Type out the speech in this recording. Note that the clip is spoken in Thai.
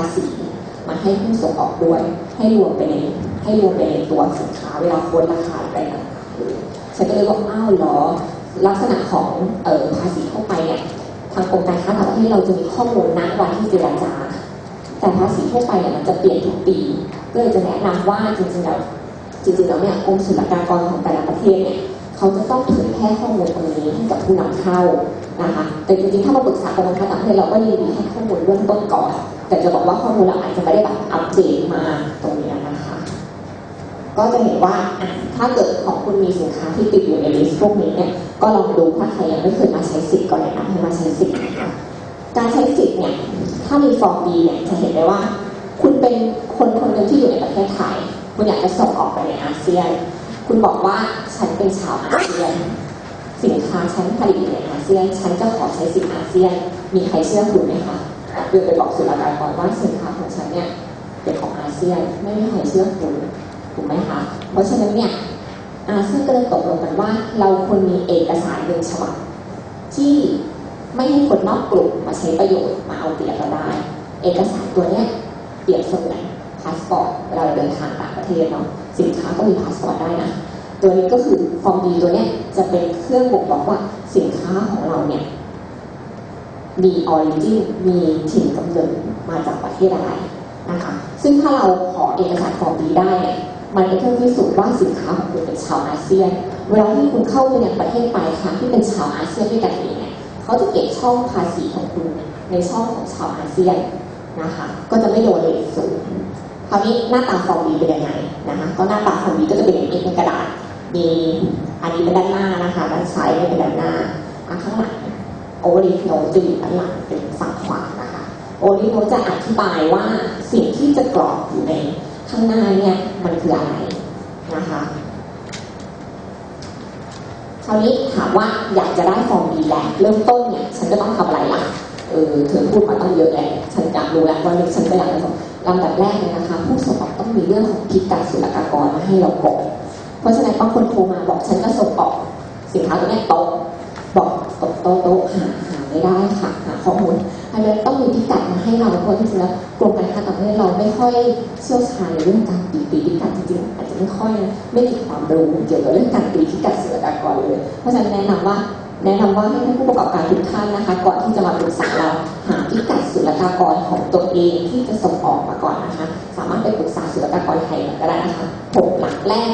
าษีมาให้ผู้ส่งออกด้วย ให้รวมไปในให้รวมไปในตัวสินค้าเวลาโค้ดราคาอะไรต่างๆเลยฉันก็เลยบอกอ้าวเหรอ ลักษณะของเออภาษีทั่วไปเนี่ยทางกรมการค้าต่างประเทศเราจะมีข้อมูลณวันที่เจรจาแต่ภาษีทั่วไปเนี่ยมันจะเปลี่ยนทุกปีก็เลยจะแนะนำว่าจริงๆแล้วจริงๆแล้วเนี่ยกรมศุลกากรของแต่ละประเทศเนี่ยเขาจะต้องเผยแพร่ข้อมูลตรงนี้ให้กับผู้นำเข้านะคะ แต่จริงๆถ้ามาปรึกษากรมการค้าต่างประเทศเราก็ยินดีให้ข้อมูลเบื้องต้นก่อน แต่จะบอกว่าข้อมูลเราอาจจะไม่ได้แบบอัปเดตมาตรงนี้นะคะ ก็จะเห็นว่าถ้าเกิดของคุณมีสินค้าที่ติดอยู่ในลิสต์พวกนี้เนี่ยก็ลองดูถ้าใครยังไม่เคยมาใช้สิทธิ์ก็แนะนำให้มาใช้สิทธิ์นะคะการใช้สิทธิ์เนี่ยถ้ามีฟอร์มดีเนี่ยจะเห็นได้ว่า คุณเป็นคนคนหนึ่งที่อยู่ในประเทศไทยคุณอยากจะส่งออกไปในอาเซียน คุณบอกว่าฉันเป็นชาวอาเซียน สินค้าฉันผลิตในอาเซียน ฉันจะขอใช้สิทธิ์อาเซียน มีใครเชื่อคุณไหมคะ เดินไปบอกศุลกากรว่าสินค้าของฉันเนี่ยเป็นของอาเซียนไม่มีใครเชื่อคุณถูกไหมคะ เพราะฉะนั้นเนี่ยอาเซียนก็เลยตกลงกันว่า เราควรมีเอกสารหนึ่งฉบับที่ไม่ให้คนนอกกลุ่มมาใช้ประโยชน์มาเอาเปรียบเราได้ เอกสารตัวเนี้ยเปรียบเสมือนพาสปอร์ตเวลาเราเดินทางต่างประเทศเนาะสินค้าก็มีพาสปอร์ตได้นะตัวนี้ก็คือฟอร์มดีตัวเนี้ยจะเป็นเครื่องบ่งบอกว่าสินค้าของเราเนี่ย มีออริจินมีถิ่นกำเนิดมาจากประเทศอะไรนะคะซึ่งถ้าเราขอเอกสารฟอร์มดีได้เนี่ยมันเป็นเครื่องพิสูจน์ว่าสินค้าของคุณเป็นชาวอาเซียน เวลาที่คุณเข้าไปยังประเทศปลายทางที่เป็นชาวอาเซียนด้วยกันเองเนี่ยเขาจะเก็บช่องภาษีของคุณในช่องของชาวอาเซียนนะคะก็จะไม่โดนเลทสูงคราวนี้หน้าตาฟอร์มดีเป็นยังไงนะคะก็หน้าตาฟอร์มดีก็จะเป็นอย่างนี้เป็นกระดาษมีอันนี้เป็นด้านหน้านะคะด้านซ้ายเนี่ยเป็นด้านหน้าอันข้างหลัง โอลิฟโนจะอยู่ด้านหลังเป็นฝั่งขวานะคะโอลิฟโนจะอธิบายว่าสิ่งที่จะกรอบอยู่ในข้างหน้าเนี่ยมันคืออะไรนะคะคราวนี้ถามว่าอยากจะได้ฟอร์มดีแล้วเริ่มต้นเนี่ยฉันจะต้องทำอะไรล่ะเออเธอพูดมาตั้งเยอะแล้วฉันอยากรู้แล้วว่าฉันก็อยากจะส่งลำดับแรกเลยนะคะผู้ส่งออกต้องมีเรื่องของพิกัดศุลกากรมาให้เราก่อนเพราะฉะนั้นบางคนโทรมาบอกฉันจะส่งออกสินค้าตัวเนี้ยโต๊ะบอก โต๊ะโต๊ะหาหาไม่ได้ค่ะหาข้อมูลอันนี้ต้องมีพิกัดมาให้เราเพราะจริงๆแล้วกรมการค้าต่างประเทศเราไม่ค่อยเชี่ยวชาญในเรื่องการตีปีพิกัดจริงๆอาจจะไม่ค่อยไม่มีความรู้เกี่ยวกับเรื่องการตีพิกัดศุลกากรเลยเพราะฉะนั้นแนะนำว่าแนะนำว่าให้ท่านผู้ประกอบการทุกท่านนะคะ ก่อนที่จะมาปรึกษาเราหาพิกัดศุลกากรของตัวเองที่จะส่งออกมาก่อนนะคะ สามารถไปปรึกษาศุลกากรไทยก็ได้นะคะหกหลักแรก